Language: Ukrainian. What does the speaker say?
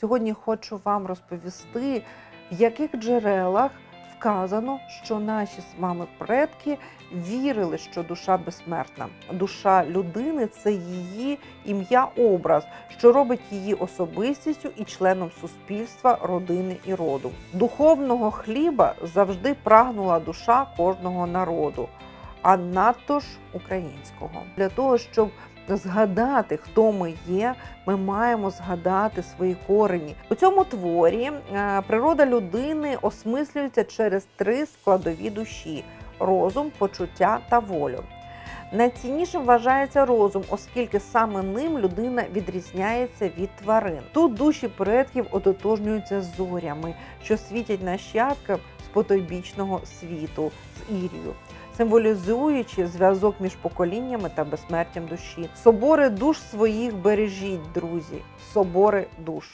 Сьогодні хочу вам розповісти, в яких джерелах вказано, що наші з вами предки вірили, що душа безсмертна. Душа людини це її ім'я-образ, що робить її особистістю і членом суспільства, родини і роду. Духовного хліба завжди прагнула душа кожного народу, а надто ж українського. Для того, щоб згадати, хто ми є, ми маємо згадати свої корені. У цьому творі е, природа людини осмислюється через три складові душі: розум, почуття та волю. Найціннішим вважається розум, оскільки саме ним людина відрізняється від тварин. Тут душі предків ототожнюються зорями, що світять нащадкам з потойбічного світу, з Ірію, символізуючи зв'язок між поколіннями та безсмертям душі. Собори душ своїх бережіть, друзі, собори душ.